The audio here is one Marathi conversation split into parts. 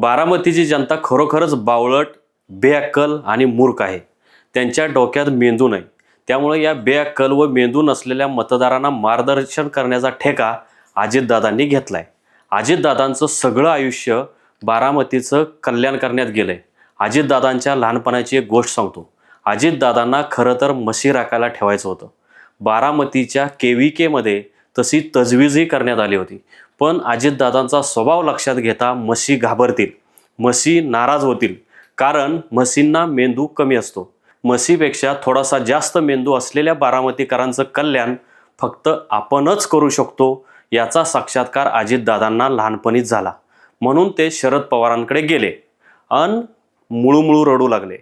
बारामतीची जनता खरोखरच बावळट बेअक्कल आणि मूर्ख आहे. त्यांच्या डोक्यात मेंदू नाही. त्यामुळे या बेअक्कल व मेंदू नसलेल्या मतदारांना मार्गदर्शन करण्याचा ठेका अजितदादांनी आहे अजितदादांचं सगळं आयुष्य बारामतीचं कल्याण करण्यात गेलंय. अजितदादांच्या लहानपणाची एक गोष्ट सांगतो. अजितदादांना खरं तर मशी राखायला ठेवायचं होतं. बारामतीच्या के व्ही केमध्ये तशी तजवीजही करण्यात आली होती. पण अजितदादांचा स्वभाव लक्षात घेता म्हशी घाबरतील. म्हशी नाराज होतील. कारण म्हशींना मेंदू कमी असतो. म्हशीपेक्षा थोडासा जास्त मेंदू असलेल्या बारामतीकरांचं कल्याण फक्त आपणच करू शकतो याचा साक्षात्कार अजितदादांना लहानपणीच झाला. म्हणून ते शरद पवारांकडे गेले अन मुळूमुळू रडू लागले.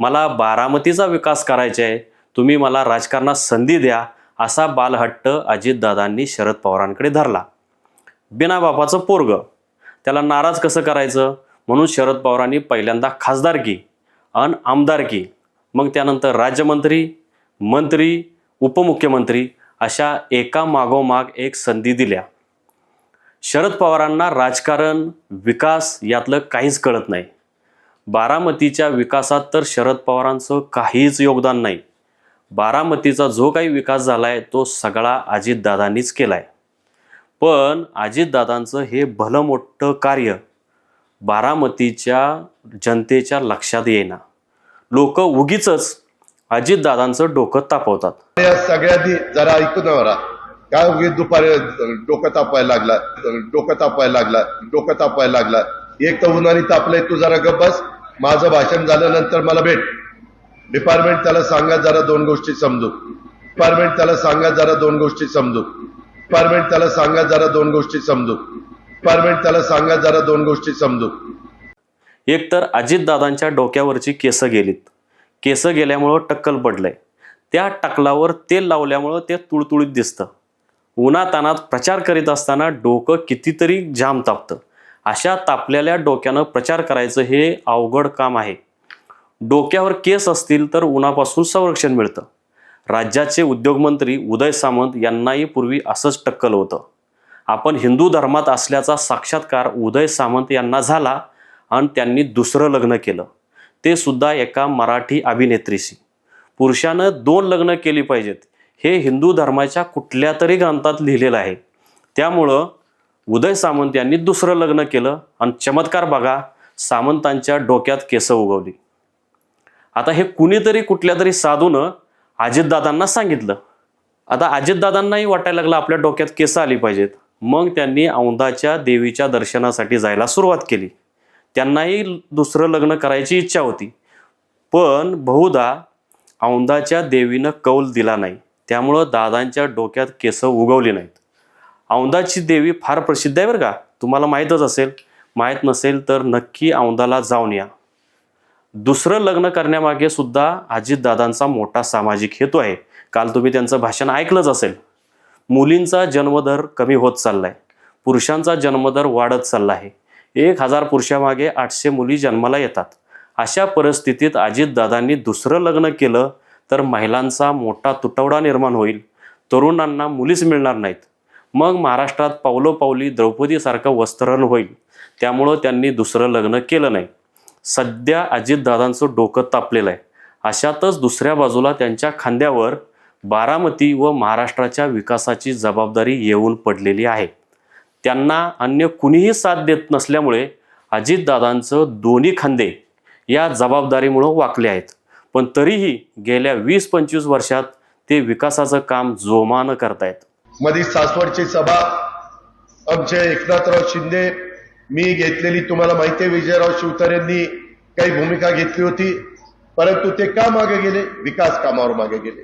मला बारामतीचा विकास करायचा आहे. तुम्ही मला राजकारणात संधी द्या असा बालहट्ट अजितदादांनी शरद पवारांकडे धरला. बिना बापाचं पोरग. त्याला नाराज कसं करायचं? म्हणून शरद पवारांनी पहिल्यांदा खासदारकी अन आमदारकी मग त्यानंतर राज्यमंत्री मंत्री उपमुख्यमंत्री अशा एका मागोमाग एक संधी दिल्या. शरद पवारांना राजकारण विकास यातलं काहीच कळत नाही. बारामतीच्या विकासात तर शरद पवारांचं काहीच योगदान नाही. बारामतीचा जो काही विकास झाला आहे तो सगळा अजितदादांनीच केला आहे पण अजितदादांचं हे भलं मोठं कार्य बारामतीच्या जनतेच्या लक्षात येईना. लोक उगीच अजितदादांचं डोकं तापवतात. या सगळ्यांनी जरा ऐकून ना काय उगी दुपारी डोकं तापायला लागला डोकं तापायला लागला डोकं तापायला लागला. एक तर उन्हाने तापलंय तू जरा गप्पस बस. माझं भाषण झाल्यानंतर मला भेट. डिपार्टमेंट त्याला सांगा जरा दोन गोष्टी समजू. डिपार्टमेंट त्याला सांगा जरा दोन गोष्टी समजू. डिपार्टमेंट त्याला सांगा जरा दोन गोष्टी समजू. डिपार्टमेंट त्याला सांगा जरा दोन गोष्टी समजू. एकतर अजितदादांच्या डोक्यावरची केसं गेलीत. केसं गेल्यामुळं टक्कल पडलंय. त्या टकलावर तेल लावल्यामुळं ते तुळतुळीत दिसतं. उन्हातानात प्रचार करीत असताना डोकं कितीतरी जाम तापतं. अशा तापलेल्या डोक्यानं प्रचार करायचं हे अवघड काम आहे. डोक्यावर केस असतील तर उन्हापासून संरक्षण मिळतं. राज्याचे उद्योगमंत्री उदय सामंत यांनाही पूर्वी असंच टक्कल होतं. आपण हिंदू धर्मात असल्याचा साक्षात्कार उदय सामंत यांना झाला आणि त्यांनी दुसरं लग्न केलं. ते सुद्धा एका मराठी अभिनेत्रीशी. पुरुषानं दोन लग्न केली पाहिजेत. हे हिंदू धर्माच्या कुठल्या तरी ग्रंथात लिहिलेलं आहे. त्यामुळं उदय सामंत यांनी दुसरं लग्न केलं आणि चमत्कार बघा सामंतांच्या डोक्यात केसं उगवली. आता हे कुणीतरी कुठल्या तरी साधूनं अजितदादांना सांगितलं. आता अजितदादांनाही वाटायला लागलं आपल्या डोक्यात केसं आली पाहिजेत. मग त्यांनी औंधाच्या देवीच्या दर्शनासाठी जायला सुरुवात केली. त्यांनाही दुसरं लग्न करायची इच्छा होती. पण बहुधा औंधाच्या देवीनं कौल दिला नाही. त्यामुळं दादांच्या डोक्यात केसं उगवली नाहीत. औंधाची देवी फार प्रसिद्ध आहे बरं का? तुम्हाला माहीतच असेल. माहीत नसेल तर नक्की औंधाला जाऊन या. दुसरं लग्न करण्यामागे सुद्धा अजितदादांचा मोठा सामाजिक हेतू आहे. काल तुम्ही त्यांचं भाषण ऐकलंच असेल. मुलींचा जन्मदर कमी होत चाललाय. पुरुषांचा जन्मदर वाढत चालला आहे एक हजार पुरुषामागे आठशे मुली जन्माला येतात. अशा परिस्थितीत अजितदादांनी दुसरं लग्न केलं तर महिलांचा मोठा तुटवडा निर्माण होईल. तरुणांना मुलीच मिळणार नाहीत. मग महाराष्ट्रात पावलोपावली द्रौपदीसारखं वस्त्रण होईल. त्यामुळं त्यांनी दुसरं लग्न केलं नाही. सध्या अजितदादांचं डोकं तापलेलं आहे. अशातच दुसऱ्या बाजूला त्यांच्या खांद्यावर बारामती व महाराष्ट्राच्या विकासाची जबाबदारी येऊन पडलेली आहे. त्यांना अन्य कुणीही साथ देत नसल्यामुळे अजितदादांचं दोन्ही खांदे या जबाबदारीमुळं वाकले आहेत. पण तरीही गेल्या वीस पंचवीस वर्षात ते विकासाचं काम जोमानं करतायत. मधी सासवडची सभा आमचे एकनाथराव शिंदे मी घेतलेली तुम्हाला माहिती आहे विजयराव शिवतारेंनी काही भूमिका घेतली होती. परंतु ते का मागे गेले? विकास कामावर मागे गेले.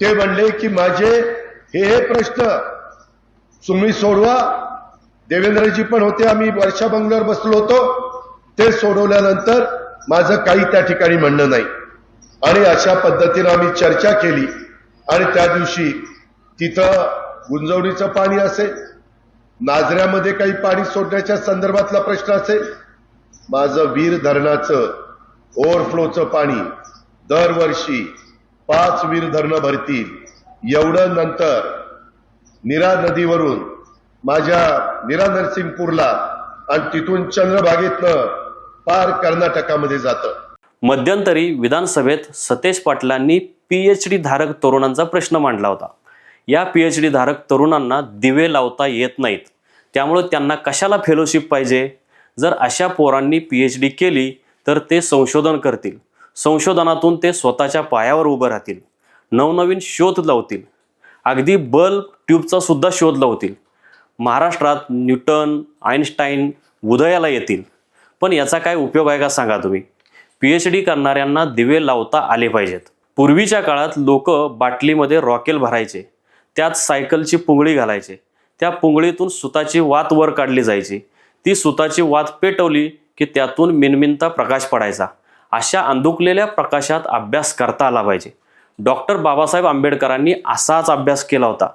ते म्हणले की माझे हे हे प्रश्न तुम्ही सोडवा. देवेंद्रजी पण होते आम्ही वर्षा बंगल्यावर बसलो होतो. ते सोडवल्यानंतर माझं काही त्या ठिकाणी म्हणणं नाही. आणि अशा पद्धतीनं आम्ही चर्चा केली. आणि त्या दिवशी तिथं गुंजवणीचं पाणी असेल नाझऱ्यामध्ये काही पाणी सोडण्याच्या संदर्भातला प्रश्न असेल? माझं वीर धरणाचं ओव्हरफ्लोचं पाणी दरवर्षी पाच वीर धरणं भरतील. एवढं नंतर निरा नदीवरून माझ्या निरा नरसिंगपूरला आणि तिथून चंद्रभागेतनं पार कर्नाटकामध्ये जातं. मध्यंतरी विधानसभेत सतेज पाटलांनी पी एच डी धारक तरुणांचा प्रश्न मांडला होता. या पी एच डी धारक तरुणांना दिवे लावता येत नाहीत. त्यामुळे त्यांना कशाला फेलोशिप पाहिजे? जर अशा पोरांनी पी एच डी केली तर ते संशोधन करतील. संशोधनातून ते स्वतःच्या पायावर उभं राहतील. नवनवीन शोध लावतील. अगदी बल्ब ट्यूबचा सुद्धा शोध लावतील. महाराष्ट्रात न्यूटन आईन्स्टाईन उदयाला येतील. पण याचा काय उपयोग आहे का सांगा तुम्ही? पी एच डी करणाऱ्यांना दिवे लावता आले पाहिजेत. पूर्वीच्या काळात लोक बाटलीमध्ये रॉकेल भरायचे. त्यात सायकलची पुंगळी घालायचे. त्या पुंगळीतून सुताची वात वर काढली जायची. ती सुताची वात पेटवली की त्यातून मिनमिनता प्रकाश पडायचा. अशा अंधुकलेल्या प्रकाशात अभ्यास करता आला पाहिजे. डॉक्टर बाबासाहेब आंबेडकरांनी असाच अभ्यास केला होता.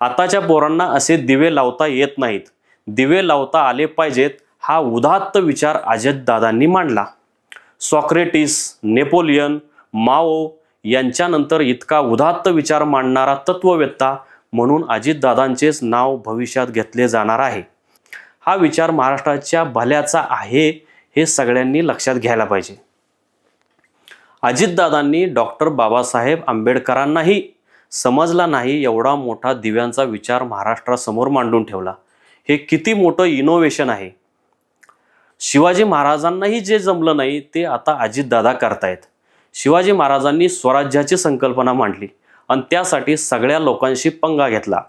आताच्या पोरांना असे दिवे लावता येत नाहीत. दिवे लावता आले पाहिजेत हा उदात्त विचार अजितदादांनी मांडला. सॉक्रेटिस नेपोलियन माओ यांच्यानंतर इतका उदात्त विचार मांडणारा तत्ववेत्ता म्हणून अजितदादांचेच नाव भविष्यात घेतले जाणार आहे. हा विचार महाराष्ट्राच्या भल्याचा आहे हे सगळ्यांनी लक्षात घ्यायला पाहिजे. अजितदादांनी डॉक्टर बाबासाहेब आंबेडकरांनाही समजला नाही एवढा मोठा दिव्यांचा विचार महाराष्ट्रासमोर मांडून ठेवला. हे किती मोठं इनोव्हेशन आहे. शिवाजी महाराजांनाही जे जमलं नाही ते आता अजितदादा करतायत. शिवाजी महाराजांनी स्वराज्याची संकल्पना मांडली. आणि त्यासाठी सगळ्या लोकांशी पंगा घेतला.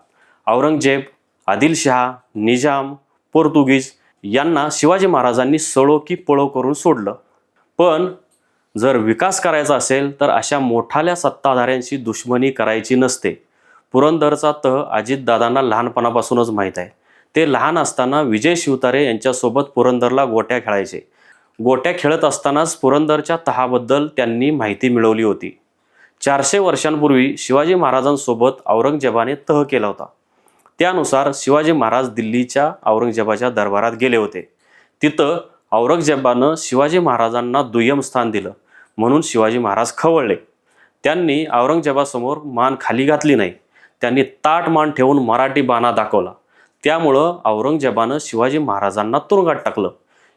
औरंगजेब आदिलशहा निजाम पोर्तुगीज यांना शिवाजी महाराजांनी सळो की पळो करून सोडलं. पण जर विकास करायचा असेल तर अशा मोठाल्या सत्ताधाऱ्यांशी दुश्मनी करायची नसते. पुरंदरचा तह अजितदादांना लहानपणापासूनच माहीत आहे. ते लहान असताना विजय शिवतारे यांच्यासोबत पुरंदरला गोट्या खेळायचे. गोट्या खेळत असतानाच पुरंदरच्या तहाबद्दल त्यांनी माहिती मिळवली होती. चारशे वर्षांपूर्वी शिवाजी महाराजांसोबत औरंगजेबाने तह केला होता. त्यानुसार शिवाजी महाराज दिल्लीच्या औरंगजेबाच्या दरबारात गेले होते. तिथं औरंगजेबानं शिवाजी महाराजांना दुय्यम स्थान दिलं म्हणून शिवाजी महाराज खवळले. त्यांनी औरंगजेबासमोर मान खाली घातली नाही. त्यांनी ताट मान ठेवून मराठी बाणा दाखवला. त्यामुळं औरंगजेबानं शिवाजी महाराजांना तुरुंगात टाकलं.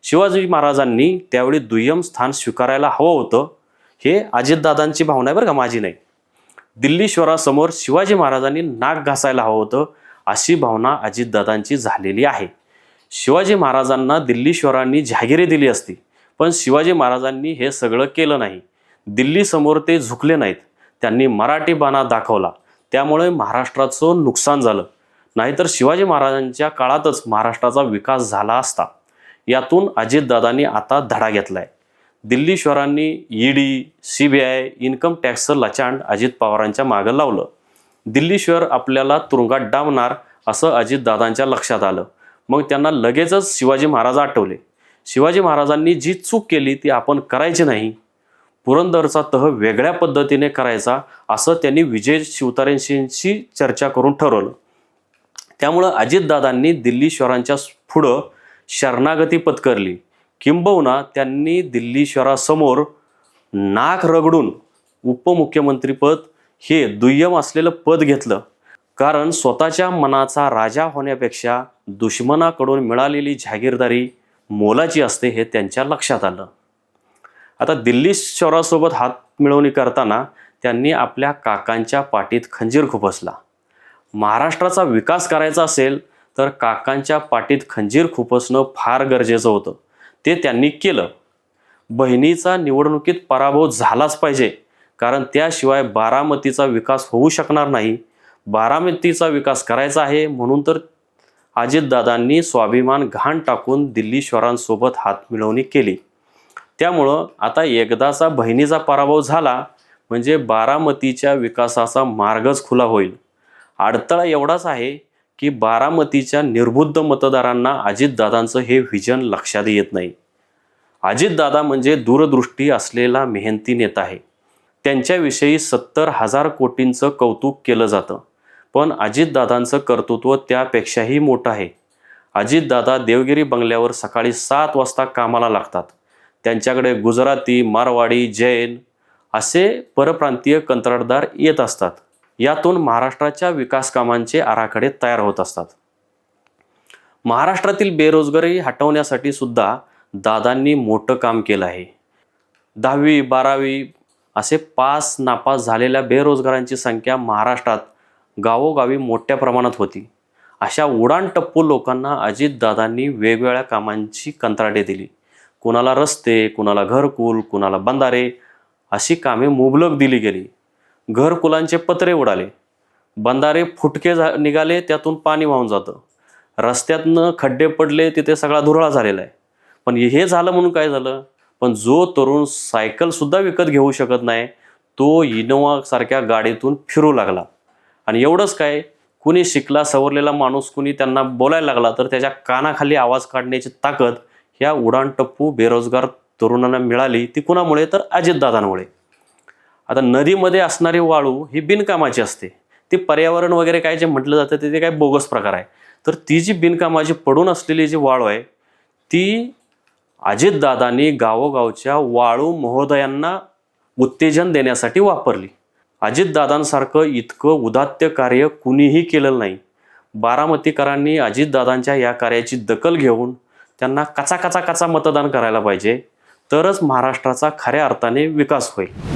शिवाजी महाराजांनी त्यावेळी दुय्यम स्थान स्वीकारायला हवं होतं. हे अजितदादांची भावना आहे बरं का माझी नाही. दिल्लीश्वरासमोर शिवाजी महाराजांनी नाक घासायला हवं होतं अशी भावना अजितदादांची झालेली आहे. शिवाजी महाराजांना दिल्लीश्वरांनी जहागिरी दिली असती पण शिवाजी महाराजांनी हे सगळं केलं नाही. दिल्लीसमोर ते झुकले नाहीत. त्यांनी मराठी बाणा दाखवला. त्यामुळे महाराष्ट्राचं नुकसान झालं. नाहीतर शिवाजी महाराजांच्या काळातच महाराष्ट्राचा विकास झाला असता. यातून अजितदादांनी आता धडा घेतला आहे दिल्लीश्वरांनी ED C B I income टॅक्सचं लचांड अजित पवारांच्या मागं लावलं. दिल्लीश्वर आपल्याला तुरुंगात डावणार असं अजितदादांच्या लक्षात आलं. मग त्यांना लगेचच शिवाजी महाराज आठवले. शिवाजी महाराजांनी जी चूक केली ती आपण करायची नाही. पुरंदरचा तह वेगळ्या पद्धतीने करायचा असं त्यांनी विजय शिवतारेंशी चर्चा करून ठरवलं. त्यामुळं अजितदादांनी दिल्लीश्वरांच्या पुढं शरणागती पत्करली. किंबहुना त्यांनी दिल्ली शहरासमोर नाक रगडून उपमुख्यमंत्रीपद हे दुय्यम असलेलं पद घेतलं. कारण स्वतःच्या मनाचा राजा होण्यापेक्षा दुश्मनाकडून मिळालेली जागीरदारी मोलाची असते हे त्यांच्या लक्षात आलं. आता दिल्ली शहरासोबत हात मिळवणी करताना त्यांनी आपल्या काकांच्या पाठीत खंजीर खुपसला. महाराष्ट्राचा विकास करायचा असेल तर काकांच्या पाठीत खंजीर खुपसणं फार गरजेचं होतं. ते त्यांनी केलं. बहिणीचा निवडणुकीत पराभव झालाच पाहिजे कारण त्याशिवाय बारामतीचा विकास होऊ शकणार नाही. बारामतीचा विकास करायचा आहे म्हणून तर अजितदादांनी स्वाभिमान घाण टाकून दिल्लीश्वरांसोबत हात मिळवणी केली. त्यामुळं आता एकदाचा बहिणीचा पराभव झाला म्हणजे बारामतीच्या विकासाचा मार्गच खुला होईल. अडथळा एवढाच आहे की बारामतीच्या निर्बुद्ध मतदारांना अजितदादांचं हे व्हिजन लक्षात येत नाही. अजितदादा म्हणजे दूरदृष्टी असलेला मेहनती नेता आहे. त्यांच्याविषयी सत्तर हजार कोटींचं कौतुक केलं जातं. पण अजितदादांचं कर्तृत्व त्यापेक्षाही मोठं आहे. अजितदादा देवगिरी बंगल्यावर सकाळी सात वाजता कामाला लागतात. त्यांच्याकडे गुजराती मारवाडी जैन असे परप्रांतीय कंत्राटदार येत असतात. यातून महाराष्ट्राच्या विकास कामांचे आराखडे तयार होत असतात. महाराष्ट्रातील बेरोजगारी हटवण्यासाठी सुद्धा दादांनी मोठं काम केलं आहे. दहावी बारावी असे पास नापास झालेल्या बेरोजगारांची संख्या महाराष्ट्रात गावोगावी मोठ्या प्रमाणात होती. अशा उडाणटप्पू लोकांना अजितदादांनी वेगवेगळ्या कामांची कंत्राटे दिली. कुणाला रस्ते कुणाला घरकुल कुणाला बंधारे अशी कामे मुबलक दिली गेली. घरकुलांचे पत्रे उडाले. बंधारे फुटके झा निघाले त्यातून पाणी वाहून जातं. रस्त्यातनं खड्डे पडले तिथे सगळा धुरळा झालेला आहे. पण हे झालं म्हणून काय झालं? पण जो तरुण सायकलसुद्धा विकत घेऊ शकत नाही तो इनोवासारख्या गाडीतून फिरू लागला. आणि एवढंच काय कुणी शिकला सवरलेला माणूस कुणी त्यांना बोलायला लागला तर त्याच्या कानाखाली आवाज काढण्याची ताकद ह्या उडाणटप्पू बेरोजगार तरुणांना मिळाली ती कुणामुळे? तर अजितदादांमुळे. आता नदीमध्ये असणारी वाळू ही बिनकामाची असते. ती पर्यावरण वगैरे काय जे म्हटलं जातं ते ते काय बोगस प्रकार आहे. तर ती जी बिनकामाची पडून असलेली जी वाळू आहे ती अजितदादांनी गावोगावच्या वाळू महोदयांना उत्तेजन देण्यासाठी वापरली. अजितदादांसारखं इतकं उदात्त कार्य कुणीही केलेलं नाही. बारामतीकरांनी अजितदादांच्या या कार्याची दखल घेऊन त्यांना कचा कचा कचा मतदान करायला पाहिजे. तरच महाराष्ट्राचा खऱ्या अर्थाने विकास होईल.